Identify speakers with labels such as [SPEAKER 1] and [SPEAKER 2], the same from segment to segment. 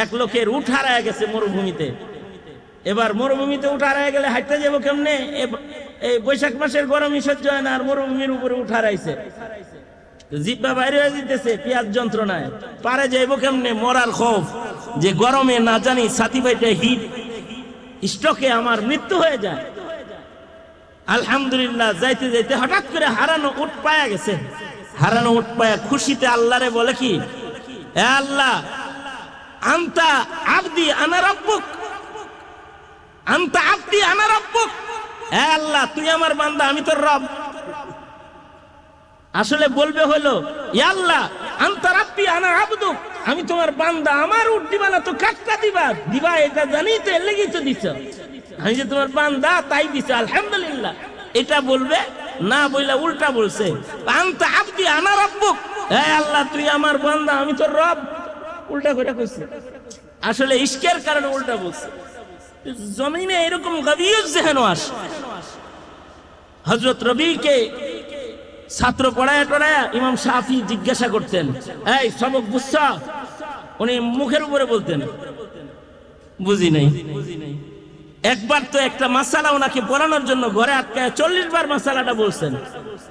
[SPEAKER 1] এক লোকের উঠা রয়ে গেছে মরুভূমিতে। এবার মরুভূমিতে উঠা রয়ে গেলে হাঁটতে যাব কেমনে? এই বৈশাখ মাসের গরমই সহ্য হয় না আর মরুভূমির উপরে উঠা রাইছে জিব্বা বাইরে হয়ে যেতেছে পেঁয়াজ যন্ত্রণায়। পারে যাইব কেমনে? মরার খোফ যে গরমে না জানি ছাতি বাইটে হিট, স্টকে আমার মৃত্যু হয়ে যায়। আলহামদুলিল্লাহ, যাইতে যাইতে হঠাৎ করে হারানো উঠ পায়া গেছে। হারানো উঠ পায়া খুশিতে আল্লাহরে বলে কি? আল্লাহ আন্তা আবদি আনা রব্বুক। আন্তা আবদি আনা রব্বুক। এ আল্লাহ, তুই আমার বান্দা, আমি তোর রব। আসলে বলবে হলো আল্লাহ, আন্তা রাব্বি আনা আবদুক। আমি তোমার বান্দা, আমার উঠ দিবা না তো কাটটা দিবা। দিবা এটা জানি তো এর তো দিছ। আমি যে তোমার বান্দা, তাই দিছে, আলহামদুলিল্লাহ। এটা বলবে, না বইলা উল্টা বলছে, আন্তা আবদি আনা রব্বুক। হ্যাঁ আল্লাহ, তুই আমার বান্দা, আমি তোর রব। উল্টা করে কইছে। আসলে ইশকের কারণে উল্টা বলছে। জমিনে এরকম গভীর জেহেন আস হজরত রবিকে ছাত্র পড়ায় টড়ায় ইমাম শাফি জিজ্ঞাসা করতেন, এই সবক বুঝছ উনি মুখের উপরে বলতেন, বুঝি নাই। একবার তো একটা মাসালা ওনাকে পড়ানোর জন্য ঘরে আটকায় চল্লিশ বার মাসালাটা বলছেন।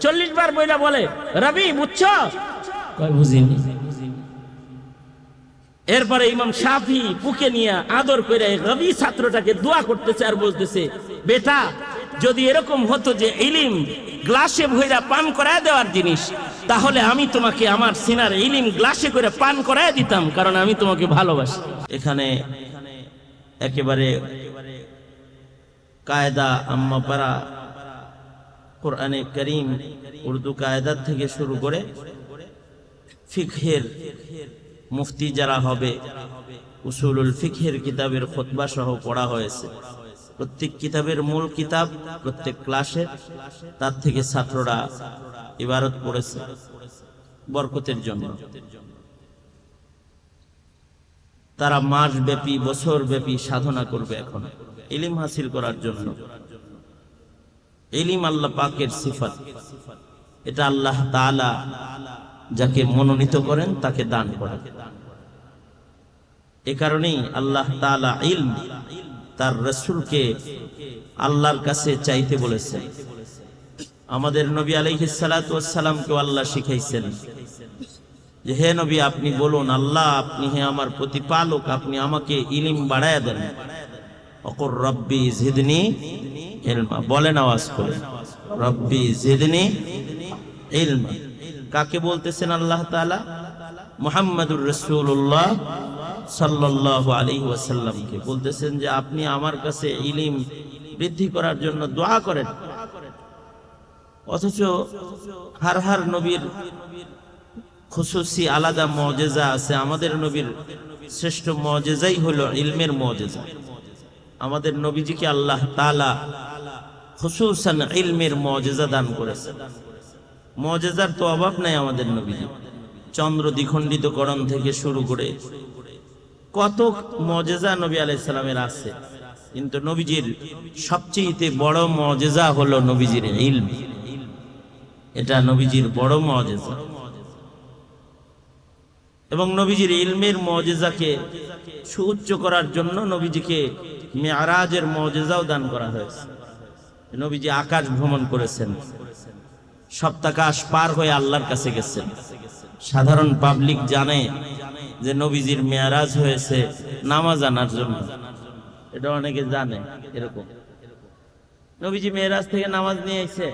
[SPEAKER 1] চল্লিশ বার বইটা বলে, রবি, বুঝছ? কয়, বুঝিনি। এরপরে ইমাম শাফি বুকে নিয়ে আদর করে রবি ছাত্রটাকে দোয়া করতেছে আর বলতেছে, বেটা, যদি এরকম হতো যে ইলিম গ্লাসে ভইরা পান করায় দেওয়ার জিনিস, তাহলে আমি তোমাকে আমার সিনার ইলিম গ্লাসে করে পান করায় দিতাম, কারণ আমি তোমাকে ভালোবাসি। এখানে একেবারে কায়দা আম্মাপাড়া কোরআনে করিম উর্দু কায়দার থেকে শুরু করে ফিকহের মুফতি যারা হবে, উসুলুল ফিকহের কিতাবের খোতবা সহ পড়া হয়েছে। প্রত্যেক কিতাবের মূল কিতাব, প্রত্যেক ক্লাসে তার থেকে ছাত্ররা ইবারত পড়েছে বরকতের জন্য। তারা মাস ব্যাপী বছর ব্যাপী সাধনা করবে এখন, ইলিম হাসিল করার জন্য। ইলিম আল্লাহ পাকের সিফাত, এটা আল্লাহ তাআলা যাকে মনোনীত করেন, তাকে দান করেন। এ কারণেই আল্লাহ তাআলা ইলম তার রসুলকে আল্লাহর কাছে চাইতে বলেছেন। আমাদের নবী আলাইহিস সালাতু ওয়াসসালামকে আল্লাহ শিখাইছেন যে, হে নবী, আপনি বলুন, আল্লাহ আপনি হে আমার প্রতিপালক, আপনি আমাকে ইলিম বাড়ায়া দেন। অকর রব্বি জিদনি ইলমা। বলেন আওয়াজ করে, রব্বি জিদনি কাকে বলতেছেন আল্লাহ তাআলা? মুহাম্মাদুর রাসূলুল্লাহ সাল্লাল্লাহু আলাইহি ওয়াসাল্লামকে। বলতেছেন যে আপনি আমার কাছে ইলিম বৃদ্ধি করার জন্য দোয়া করেন। অথচ হার হার নবীর খুশুসি আলাদা মজেজা আছে। আমাদের নবীর শ্রেষ্ঠ মজেজাই হলো ইলমের মজেজা। আমাদের নবীজিকে আল্লাহ তাআলা খুশুসান ইলমের মজেজা দান করেছেন। মজেজার তো অভাব নাই আমাদের নবীজি। চন্দ্র দ্বিখণ্ডিতকরণ থেকে শুরু করে কত মজেজা নবী আলাইসালামের আছে। কিন্তু নবীজির সবচেয়ে বড় মজেজা হলো নবীজির ইলম। এটা নবীজির বড় মজেজা। এবং নবীজির ইলমের মজেজাকে সুউচ্চ করার জন্য নবীজিকে মেয়ারাজের মজেজাও দান করা হয়েছে। নবীজি আকাশ ভ্রমণ করেছেন। সপ্তাকাশ পার হয়ে আল্লাহর কাছে গেছেন। সাধারণ পাবলিক জানে যে নবীজির মেয়ারাজ হয়েছে নামাজ আনার জন্য। এটা অনেকে জানে এরকম। নবীজি মেয়েরাজ থেকে নামাজ নিয়ে এসে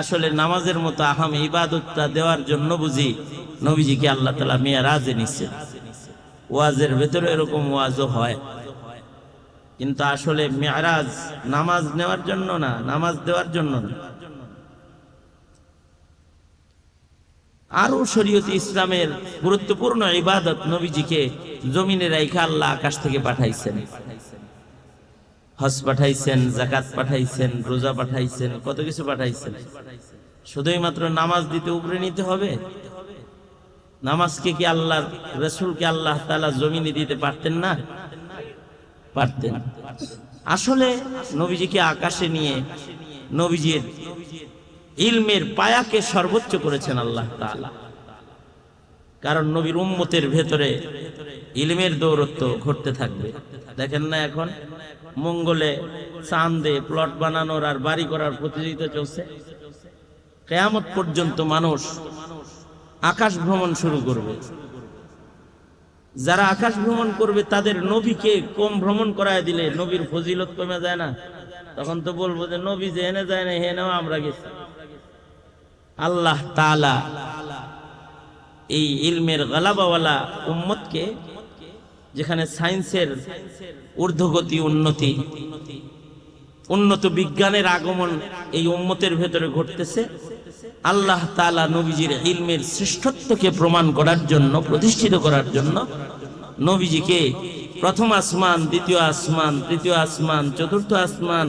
[SPEAKER 1] আসলে নামাজের মতো আহাম ইবাদতটা দেওয়ার জন্য বুঝি নবীজিকে আল্লাহ তালা মেয়ারাজে নিচ্ছেন ওয়াজের ভেতরে এরকম ওয়াজও হয়। কিন্তু আসলে মেয়ারাজ নামাজ নেওয়ার জন্য না, নামাজ দেওয়ার জন্য না। আরও শরীয়ত ইসলামের গুরুত্বপূর্ণ ইবাদত নবীজিকে জমিনে রাইখা আল্লাহ আকাশ থেকে পাঠাইছেন। হজ পাঠাইছেন জাকাত পাঠাইছেন, রোজা পাঠাইছেন, কত কিছু পাঠাইছেন। শুধুই মাত্র নামাজ দিতে উপরে নিতে হবে? নামাজকে কি আল্লাহ রসুলকে আল্লাহ তালা জমিনে দিতে পারতেন না? পারতেন। আসলে নবীজিকে আকাশে নিয়ে নবীজির ইলমের পায়াকে সর্বোচ্চ করেছেন আল্লাহ কারণ নবীর উম্মতের ভেতরে ইলমের দৌরত্ব ঘটতে থাকবে। দেখেন না এখন, মঙ্গলে চান্দে প্লট বানানোর আর বাড়ি করার প্রতিযোগিতা চলছে। কেয়ামত পর্যন্ত মানুষ আকাশ ভ্রমণ শুরু করবে। যারা আকাশ ভ্রমণ করবে, তাদের নবীকে কম ভ্রমণ করায় দিলে নবীর ফজিলত কমে যায় না। তখন তো বলব যে, নবী যে এনে যায় না, হেনেও আমরা গেছি। আল্লাহ তালা এই ইলমের গালাবাওয়ালা উম্মতকে, যেখানে সায়েন্সের ঊর্ধ্বগতি উন্নতি, উন্নত বিজ্ঞানের আগমন এই উম্মতের ভেতরে ঘটতেছে, আল্লাহ তালা নবীজির ইলমের শ্রেষ্ঠত্বকে প্রমাণ করার জন্য, প্রতিষ্ঠিত করার জন্য নবীজিকে প্রথম আসমান, দ্বিতীয় আসমান, তৃতীয় আসমান, চতুর্থ আসমান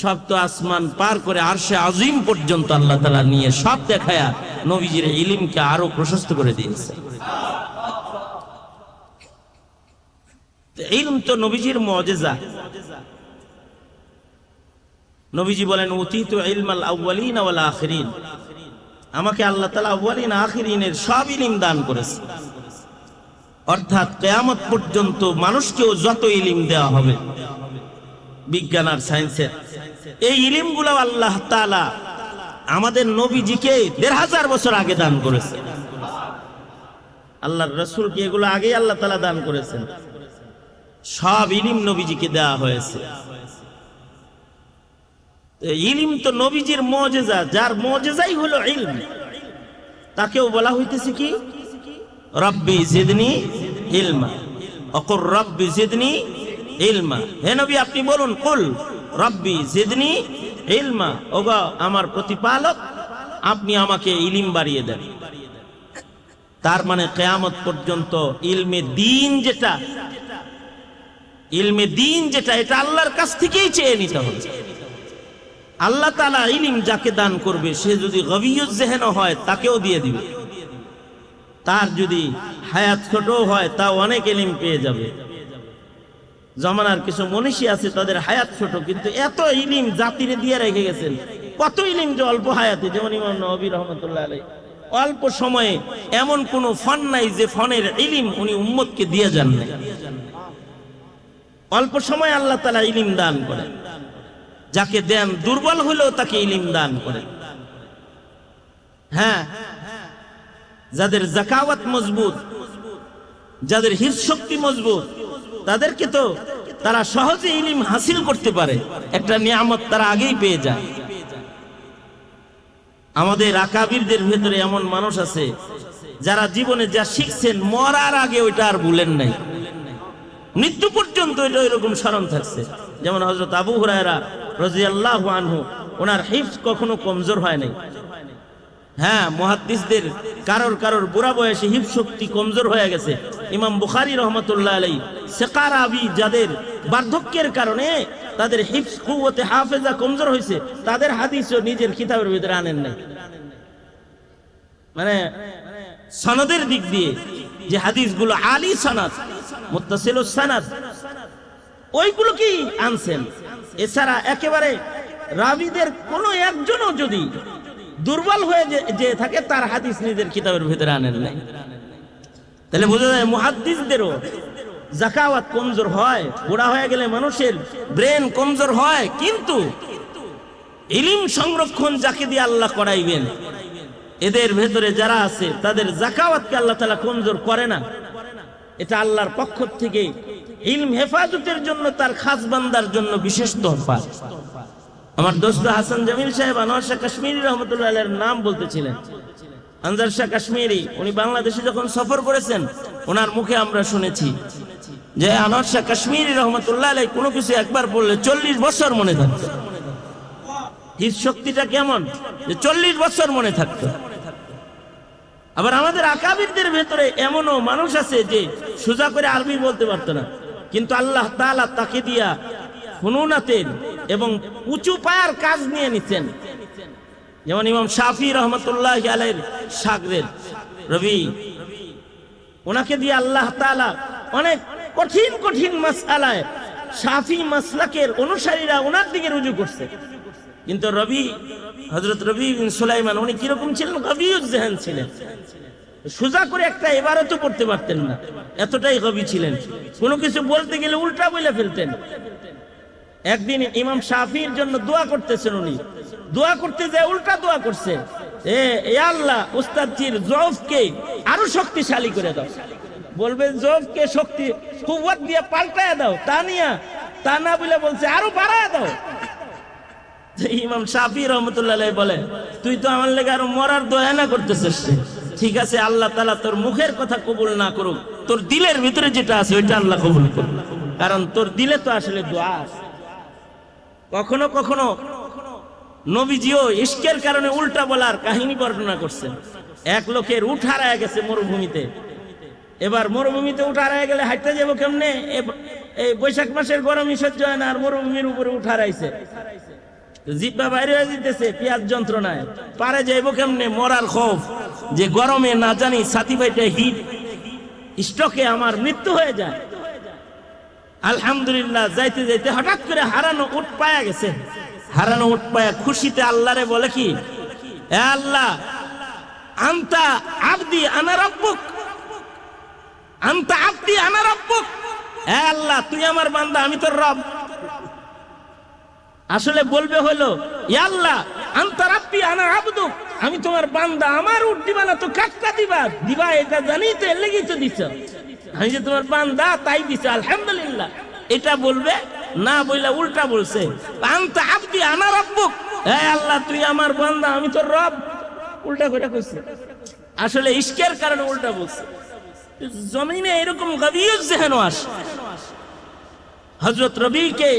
[SPEAKER 1] সপ্ত আসমান পার করে আরশে আজিম পর্যন্ত আল্লাহ তাআলা নিয়ে সব দেখায়া নবীজির ইলিমকে আরও প্রশস্ত করে দিয়েছে। ইলম তো নবীজির মজেজা। নবীজি বলেন অতীত ইলমাল আউয়ালিন ওয়াল আখিরিন। আমাকে আল্লাহ তাআলা আউয়ালিন আখিরিনের সব ইলম দান করেছে। অর্থাৎ কিয়ামত পর্যন্ত মানুষকেও যত ইলিম দেওয়া হবে, বিজ্ঞান আর সায়েন্সের এই ইলিমগুলো আল্লাহ তালা আমাদের নবীজিকে দেড় হাজার বছর আগে দান করেছে। আল্লাহর রসুলকে এগুলো আগেই আল্লাহ তালা দান করেছেন। সব ইলিম নবীজিকে দেওয়া হয়েছে। ইলিম তো নবীজির মজেজা, যার মজেজাই হলো ইলম। তাকেও বলা হইতেছে কি? রব্বি জিদনি ইলমা। অকর রব্বি জিদনি ইলমা। হে নবী, আপনি বলুন, কুল। রব্বি জিদনি ইলমা। ওগো, আমার প্রতিপালক, আপনি আমাকে ইলিম বাড়িয়ে দেন। তার মানে কেয়ামত পর্যন্ত ইলমে দিন যেটা, ইলমে দিন যেটা, এটা আল্লাহর কাছ থেকেই চেয়ে নিতে হবে। আল্লাহ তালা ইলিম যাকে দান করবে, সে যদি গভীর জেহেন হয়, তাকেও দিয়ে দিবে। তার যদি হায়াত ছোট হয় তা অনেক ইলিম পেয়ে যাবে। জমানার কিছু মনীষী আছে, তাদের হায়াত ছোট, কিন্তু এত ইলিম জাতিরে দিয়ে রেখে গেছেন। কত ইলিম যে অল্প হায়াতে, যেমন ইমাম নবী রহমতুল্লাহ আলাই অল্প সময়ে এমন কোন ফন নাই যে ফনের ইলিম উনি উম্মতকে দিয়ে যান নাই। অল্প সময় আল্লাহ তালা ইলিম দান করেন। যাকে দেন দুর্বল হলেও তাকে ইলিম দান করেন। হ্যাঁ যাদের জাকাওয়াত মজবুত, যাদের হিত শক্তি মজবুত তাদেরকে তো তারা সহজে ইলিম হাসিল করতে পারে। একটা নিয়ামত তারা আগেই পেয়ে যায়। আমাদের আকাবিরদের ভেতরে এমন মানুষ আছে, যারা জীবনে যা শিখছেন, মরার আগে ওইটা আর ভুলেন নাই। মৃত্যু পর্যন্ত এটা এরকম স্মরণ থাকছে। যেমন হজরত আবু হুরায়রা রাজিয়াল্লাহু আনহু, ওনার হিফজ কখনো কমজোর হয় নাই। হ্যাঁ মহাদ্দিসদের কারোর কারোর বুড়া বয়সে হিফ শক্তি কমজোর হয়ে গেছে। ইমাম বুখারী রহমতুল্লাহ আলাই সেকার আবি যাদের বার্ধক্যের কারণে তাদের হিফস কুওয়াতে হাফেজা কমজোর হয়েছে, তাদের হাদিসও নিজের কিতাবের ভিতরে আনেন নাই। মানে সনদের দিক দিয়ে যে হাদিসগুলো আলী সনাদ মুত্তাসিল সানাদ, ওইগুলো কি আনছেন? এছাড়া একেবারে রাবিদের কোনো একজনও যদি দুর্বল হয়ে যে- থাকে, তার হাদিস নিজের কিতাবের ভিতরে আনেন নাই। তাহলে বোঝা যায় মুহাদ্দিসদেরও জাকাওয়াত কমজোর হয়, বুড়া হয়ে গেলে মানুষের ব্রেন কমজোর হয়, কিন্তু ইলিম সংরক্ষণ যাকে দিয়ে আল্লাহ করাইবেন, এদের ভেতরে যারা আছে, তাদের জাকাওয়াতকে আল্লাহ তালা কমজোর করে না। এটা আল্লাহর পক্ষ থেকে ইলম হেফাজতের জন্য, তার খাস বান্দার জন্য বিশেষ তোহফা। আমার দোস্ত হাসান জামিল সাহেব আনোয়ার শাহ কাশ্মীরি রহমতুল্লাহ আলাইহির নাম বলতেছিলেন। আনজার শাহ কাশ্মীরি, উনি বাংলাদেশে যখন সফর করেছেন, ওনার মুখে আমরা শুনেছি যে আনোয়ার শাহ কাশ্মীরি রহমতুল্লাহ আলাই কোনো কিছু একবার বললে চল্লিশ বছর মনে থাকতো। হিত শক্তিটা কেমন? যে চল্লিশ বছর মনে থাকতো। আবার আমাদের আকাবিরদের ভেতরে এমনও মানুষ আছে যে সোজা করে আরবি বলতে পারতো না। কিন্তু আল্লাহ তাআলা তাকে দিয়া হুনুনাতের এবং উঁচু পায়ার কাজ নিয়ে নিতেন। যেমন ইমাম শাফি রহমতুল্লাহ আলের সাগরের রবি। ওনাকে দিয়ে আল্লাহ তাআলা অনেক কঠিন কঠিন মাসালায় শাফি মাসলাকের অনুসারীরা ওনার দিকে রুজু করছে। কিন্তু রবি হজরত রবি সুলাইমান, উনি কীরকম ছিলেন? কবিউজ জেহান ছিলেন। সোজা করে একটা এবারও তো পড়তে পারতেন না। এতটাই কবি ছিলেন। কোনো কিছু বলতে গেলে উল্টা বলে ফেলতেন। একদিন ইমাম শাফির জন্য দোয়া করতেছেন উনি। দোয়া করতে যায়, উল্টা দোয়া করছে। এ আল্লাহ আরও শক্তিশালী করে দাও। বলবেন জফকে শক্তি কুয়াত দিয়ে পাল্টায় দাও, তা নিয়া, তা না বলে বলছে, আরও বাড়ায় দাও। ইমাম শাফি রহমতুল্লাহ বলে তুই তো আমার লেগে আরও মরার দয়া না করতেছিস ঠিক আছে, আল্লাহ তালা তোর মুখের কথা কবুল না করুক। তোর দিলের ভিতরে যেটা আছে, ওইটা আল্লাহ কবুল করুক। কারণ তোর দিলে তো আসলে দোয়া আছে। কখনো কখনো নবীজিও ইস্কের কারণে উল্টা বলার কাহিনী বর্ণনা করছেন। এক লোকের উঠ হারায় গেছে মরুভূমিতে। এবার মরুভূমিতে উঠ হারায় গেলে হাঁটতে যাব কেমনে? এই বৈশাখ মাসের গরমই সহ্য হয় না, আর মরুভূমির উপরে উঠ হারাইছে। জিব্বা বাইরে হয়ে যেতেছে, পেঁয়াজ যন্ত্রণায়। পারে যাইব কেমনে? মরার খোফ যে গরমে না জানি ছাতি বাইটে হিট। স্টকে আমার মৃত্যু হয়ে যায়। আলহামদুলিল্লাহ, যাইতে যাইতে হঠাৎ করে হারানো উঠ পায়া গেছে। হারানো উঠ পায়া খুশিতে আল্লাহরে বলে কি, এ আল্লাহ, আন্তা আবদি আনা রব্বুক, আন্তা আবদি আনা রব্বুক, এ আল্লাহ, তুই আমার বান্দা, আমি তোর রব। আসলে বলবে হলো আল্লাহ, আন্তা রাব্বি আনা আবদুক, আমি তোমার বান্দা, আমার উঠ দিবা না তো কাটটা দিবা দিবা এটা জানি তো এর দিছ। আমি যে তোমার বান্দা, তাই দিছে, আলহামদুলিল্লাহ। এটা বলবে, না বইলা উল্টা বলছে। আন্তা আবদি, আনা রব্বুক। এ আল্লাহ, তুই আমার বান্দা, আমি তোর রব। উল্টা করে কইছে। আসলে ইশকের কারণে উল্টা বলছে। জমিনে এরকম গভীর জেহেন আসে। হজরত রবিকে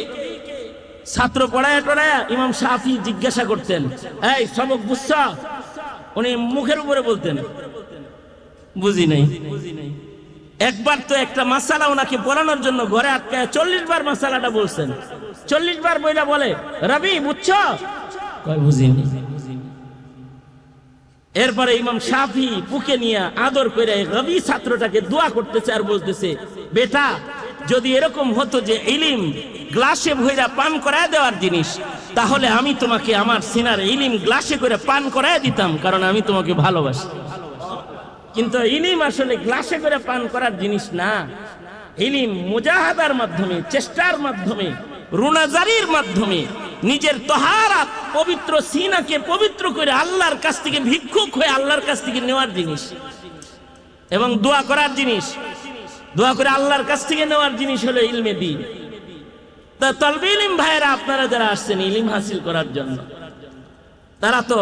[SPEAKER 1] ছাত্র পড়ায় টড়ায় ইমাম শাফি জিজ্ঞাসা করতেন, এই সবক বুঝছ? উনি মুখের উপরে বলতেন বুঝি নাই বুঝি নাই। একবার তো একটা মাসালা ওনাকে পড়ানোর জন্য ঘরে আটকায়, চল্লিশ বার মাসালাটা বলছেন। চল্লিশ বার বইটা বলে, রবি, বুঝছ? এরপরে ইমাম শাফি পুকে নিয়ে আদর করে রবি ছাত্রটাকে দোয়া করতেছে আর বলতেছে, বেটা, যদি এরকম হতো যে ইলিম গ্লাসে ভইরা পান করায় দেওয়ার জিনিস, তাহলে আমি তোমাকে আমার সিনার ইলিম গ্লাসে করে পান করায় দিতাম, কারণ আমি তোমাকে ভালোবাসি। কিন্তু ইলিম আসলে গ্লাসে করে পান করার জিনিস না। ইলিম মুজাহাদার মাধ্যমে, চেষ্টার মাধ্যমে, রুনাজারির মাধ্যমে, নিজের তহারাত, পবিত্র সিনাকে পবিত্র করে আল্লাহর কাছ থেকে, ভিক্ষুক হয়ে আল্লাহর কাছ থেকে নেওয়ার জিনিস। এবং দোয়া করার জিনিস। দোয়া করে আল্লাহর কাছ থেকে নেওয়ার জিনিস হলো ইলমে দিন। তা তলবে ইলিম ভাইয়েরা, আপনারা যারা আসছেন, ইলিম হাসিল করার জন্য, তারা তো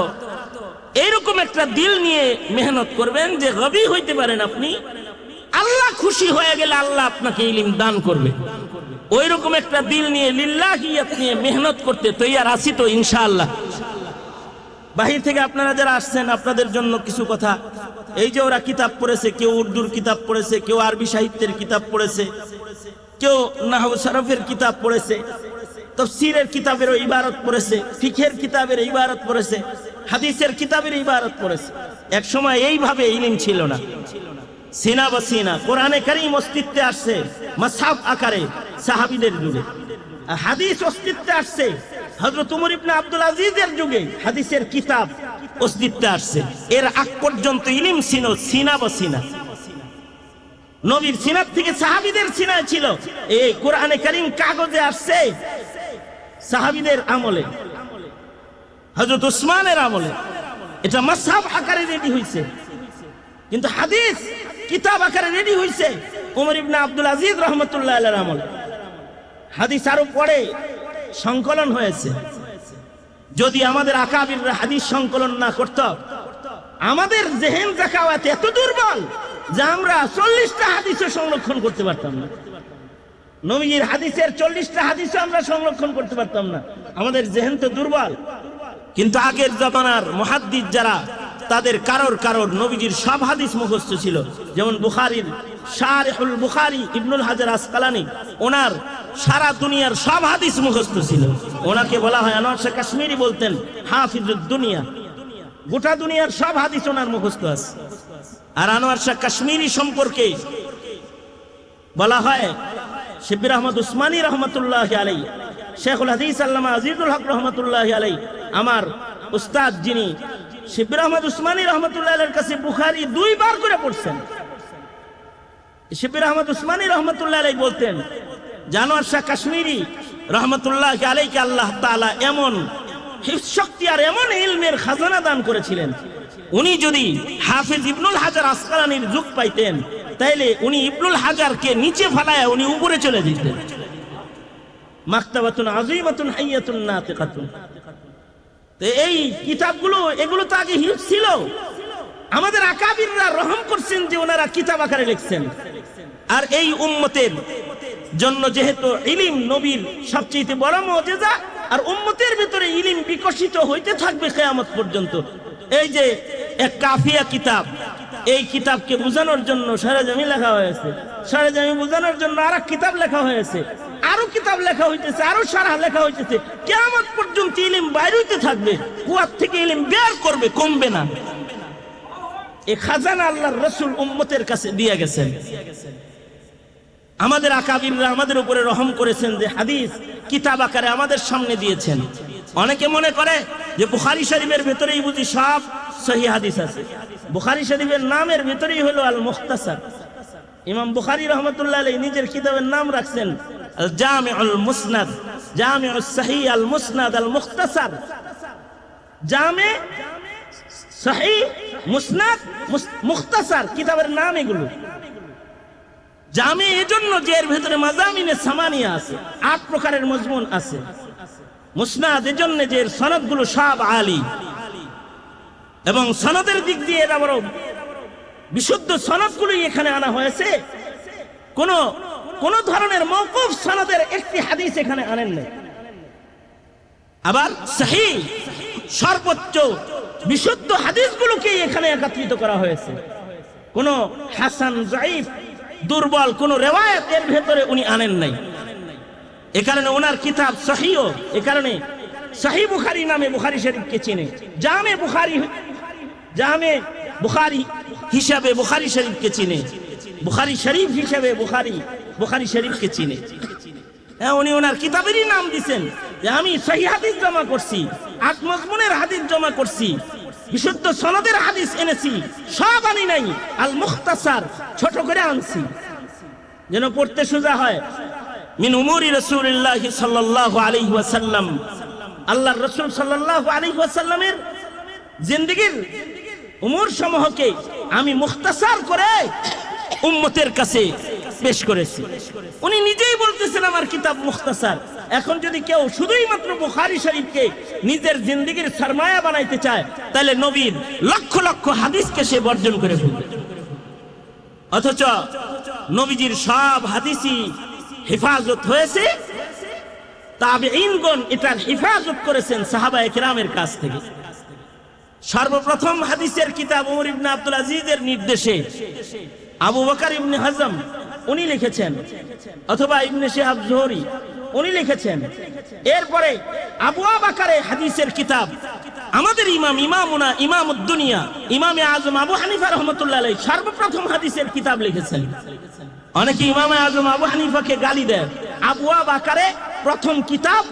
[SPEAKER 1] এইরকম একটা দিল নিয়ে মেহনত করবেন যে রবি হইতে পারেন আপনি। আল্লাহ খুশি হয়ে গেলে আল্লাহ আপনাকে ইলিম দান করবে। ওই রকম একটা দিল নিয়ে লিল্লাহিয়াত নিয়ে মেহনত করতে তৈয়ার আছি তো ইনশাআল্লাহ। বাহির থেকে আপনারা যারা আসছেন, আপনাদের জন্য কিছু কথা। এই যে ওরা কিতাব পড়েছে, কেউ উর্দুর কিতাব পড়েছে, কেউ আরবি সাহিত্যের কিতাব পড়েছে, কেউ নাহু শরফের কিতাব পড়েছে, তফসিরের কিতাবেরও ইবারত পড়েছে ফিখের কিতাবের ইবারত পড়েছে। হাদিসের কিতাবের ইবারত পড়েছে। এক সময় এইভাবে ইলিম ছিল না। সিনা বা সিনা, কোরআনে কারিম অস্তিত্বে আসছে মাসাব আকারে, সাহাবিদের যুগে। হাদিস অস্তিত্বে আসছে হযরত উমর ইবনে আব্দুল আজিজের যুগে হাদিসের কিতাব অস্তিত্বে আসছে। এর আগ পর্যন্ত ইলিম ছিল সিনা বা সিনা। নবীর সিনার থেকে সাহাবিদের সিনায় ছিল। এই কোরআনে কারিম কাগজে আসছে সাহাবিদের আমলে। হযরত উসমানের আমলে। এটা মাসাব আকারে রেডি হয়েছে কিন্তু হাদিস কিতাব আকারে রেডি হয়েছে উমর ইবনে আব্দুল আজিজ রহমতুল্লাহ আলাইহির আমলে। হাদিস আরও পরে সংকলন হয়েছে। যদি আমাদের আকাবির হাদিস সংকলন না করত, আমাদের জেহেন জাকাওয়াত এত দুর্বল যে আমরা চল্লিশটা হাদিসও সংরক্ষণ করতে পারতাম না। নবীজির হাদিসের চল্লিশটা হাদিসও আমরা সংরক্ষণ করতে পারতাম না। আমাদের জেহেন তো দুর্বল। কিন্তু আগের জমানার মহাদ্দিদ যারা, তাদের কারোর কারোর নবীজির সব হাদিস মুখস্থ ছিল। যেমন বুখারির, শারিহুল বুখারি, ইবনুল হাজার আসকালানি, ওনার সারা দুনিয়ার সব হাদিস মুখস্থ ছিল। ওনাকে বলা হয় আনোয়ার শাহ কাশ্মীরি বলতেন, হাফিজুদ দুনিয়া। গোটা দুনিয়ার সব হাদিস ওনার মুখস্থ আছে। আর আনোয়ার শাহ কাশ্মীরি সম্পর্কে বলা হয় শিবির আহমদ উসমানী রহমতুল্লাহ আলাই শেখুল হাদিস আল্লামা আজিজুল হক রহমতুল্লাহ আলাই আমার উস্তাদ যিনি শিবির আহমদ উসমানী রহমতুল্লাহ কাছে বুখারি দুইবার করে পড়ছেন। শিবির আহমদ উসমানী রহমতুল্লাহ বলতেন জানোয়ার শাহ কাশ্মীরি রহমতুল্লাহ আলাইকে আল্লাহ তাআলা এমন শক্তি আর এমন ইলমের খাজানা দান করেছিলেন। উনি যদি হাফিজ ইবনুল হাজার আসকালানির যুগ পাইতেন, তাইলে উনি ইবনুল হাজারকে নিচে ফালায় উনি উপরে চলে যেতেন। মাকতাবাতুন আজিমাতুন হাইয়াতুন, নাতিকাতুন। তো এই কিতাবগুলো, এগুলো তো আগে হিফজ ছিল। আমাদের আকাবিররা রহম করছেন যে ওনারা কিতাব আকারে লিখছেন। আর এই উম্মতের জন্য যেহেতু ইলিম নবীর সবচেয়ে বড় মজেজা আর উম্মতের ভিতরে ইলিম বিকশিত হইতে থাকবে কেয়ামত পর্যন্ত। এই যে এক কাফিয়া কিতাব, এই কিতাবকে বোঝানোর জন্য সারাজামি লেখা হয়েছে। সারাজামি বোঝানোর জন্য আর কিতাব লেখা হয়েছে। আরও কিতাব লেখা হইতেছে, আরও সারা লেখা হইতেছে। কেমন পর্যন্ত ইলিম বাইরে থাকবে কুয়ার থেকে ইলিম বের করবে, কমবে না। এ খাজানা আল্লাহর রসুল উম্মতের কাছে দিয়ে গেছেন। আমাদের আকাবিররা আমাদের উপরে রহম করেছেন যে হাদিস, কিতাব আকারে আমাদের সামনে দিয়েছেন। অনেকে মনে করে যে বুখারি শরীফের ভেতরেই বুঝি সব সহি হাদিস আছে। বুখারি শরীফের নামের ভেতরেই হলো আল মুখতাসার ইমাম বুখারি রহমতুল্লাহ আলী নিজের কিতাবের নাম রাখছেন আল জামে আল মুসনাদ জামে সাহি আল মুসনাদ আল মুখতাসার জামে সাহি মুসনাদ মুখতাসার কিতাবের নাম এগুলো। জামে এজন্য যে এর ভেতরে মাজামিনে সামানিয়া আছে। আট প্রকারের মজমুন আছে। মুসনাদ এজন্য যে সনদগুলো সব আলী। এবং সনদের দিক দিয়ে এর আবারও বিশুদ্ধ সনদগুলোই এখানে আনা হয়েছে। কোন কোন ধরনের মৌকুফ সনদের একটি হাদিস এখানে আনেন নাই। আবার সাহি সর্বোচ্চ বিশুদ্ধ হাদিসগুলোকে এখানে একত্রিত করা হয়েছে। কোন হাসান জাইফ, দুর্বল কোন রেওয়ায়ত এর ভেতরে উনি আনেন নাই। এ কারণে ওনার কিতাব সহিও, এ কারণে সহি বুখারি নামে বুখারি শরীফকে চিনে। জামে বুখারি জামে বুখারি হিসাবে বুখারি শরীফকে চিনে। বুখারি শরীফ হিসাবে বুখারি বুখারি শরীফকে চিনে। হ্যাঁ উনি ওনার কিতাবেরই নাম দিছেন যে আমি সহি হাদিস জমা করছি, আট মজমুনের হাদিস জমা করছি, বিশুদ্ধ সনদের হাদিস এনেছি, সব আনি নাই আল মুখতাসার ছোট করে আনছি। যেন পড়তে সোজা হয়, মিন উমুরি রাসূলুল্লাহ সাল্লাল্লাহু আলাইহি ওয়াসাল্লাম, আল্লাহর রাসূল সাল্লাল্লাহু আলাইহি ওয়াসাল্লামের জিন্দেগীর উমর সমূহকে আমি মুখতাসার করে উম্মতের কাছে পেশ করেছি। উনি নিজেই বলতেছেন আমার কিতাব মুখতাসার। এখন যদি কেউ শুধুই মাত্র বুখারি শরীফকে নিজের জিন্দেগীর সরমায়া বানাইতে চায়, তাহলে নবীর লক্ষ লক্ষ হাদিসকে সে বর্জন করে ফেলবে। অথচ নবীজির সব হাদিসই হেফাজত হয়েছে। তবে ইনগণ এটার হেফাজত করেছেন সাহাবা একরামের কাছ থেকে। সর্বপ্রথম হাদিসের কিতাব উমর ইবনে আব্দুল আজিজের নির্দেশে আবু বকর ইবনে হজম উনি লিখেছেন, অথবা ইবনে শিহাব জোহরি, উনি লিখেছেন, এরপরে আবু বাকারে হাদিসের কিতাব, আমাদের ইমাম ইমামুনা ইমাম দুনিয়া ইমামে আজম আবু হানিফা রহমতুল্লাহ আলাই সর্বপ্রথম হাদিসের কিতাব লিখেছেন। অনেকে ইমামে আজম আবু হানিফাকে গালি দেয় আবুয়া বাকারে প্রথম কিতাব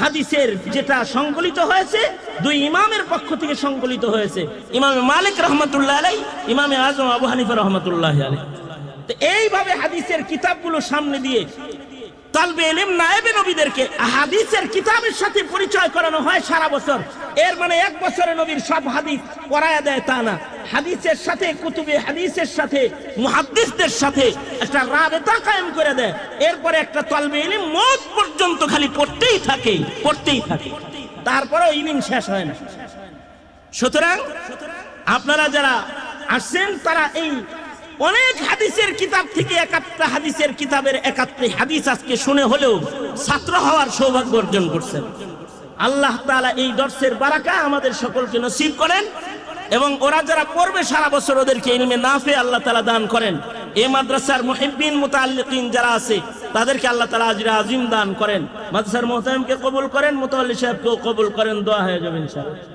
[SPEAKER 1] হাদিসের যেটা সংকলিত হয়েছে, দুই ইমামের পক্ষ থেকে সংকলিত হয়েছে। ইমামে মালিক রহমতুল্লাহ আলাই ইমামে আজম আবু হানিফা রহমতুল্লাহ আলাই এইভাবে হাদিসের কিতাবগুলো সামনে দিয়ে তালবে এলিম নায়েবে নবীদেরকে হাদিসের কিতাবের সাথে পরিচয় করানো হয় সারা বছর। এর মানে এক বছরে নবীর সব হাদিস পড়ায়া দেয় তা না। হাদিসের সাথে, কুতুবে হাদিসের সাথে, মুহাদ্দিসদের সাথে একটা রাবেতা কায়েম করে দেয়। এরপরে একটা তলবে ইলিম মত পর্যন্ত খালি পড়তেই থাকে পড়তেই থাকে। তারপরেও ইলিম শেষ হয় না। সুতরাং আপনারা যারা আসছেন, তারা এই অনেক হাদিসের কিতাব থেকে একাত্তা হাদিসের কিতাবের একাত্রে হাদিস আজকে শুনে হলেও ছাত্র হওয়ার সৌভাগ্য অর্জন করছেন। আল্লাহ তাআলা এই দর্শের বারাকা আমাদের সকলকে নসিব করেন এবং ওরা যারা পড়বে সারা বছর ওদেরকে ইলমে নাফে আল্লাহ তালা দান করেন। এই মাদ্রাসার মুহিব্বিন, মুতাআল্লিকিন যারা আছে, তাদেরকে আল্লাহ তাআলা আজরা আজিম দান করেন। মাদ্রাসার মোহতামিমকে কবুল করেন মুতাল্লি সাহেবকেও কবুল করেন, দোয়া হয়ে যাবে ইনশাআল্লাহ।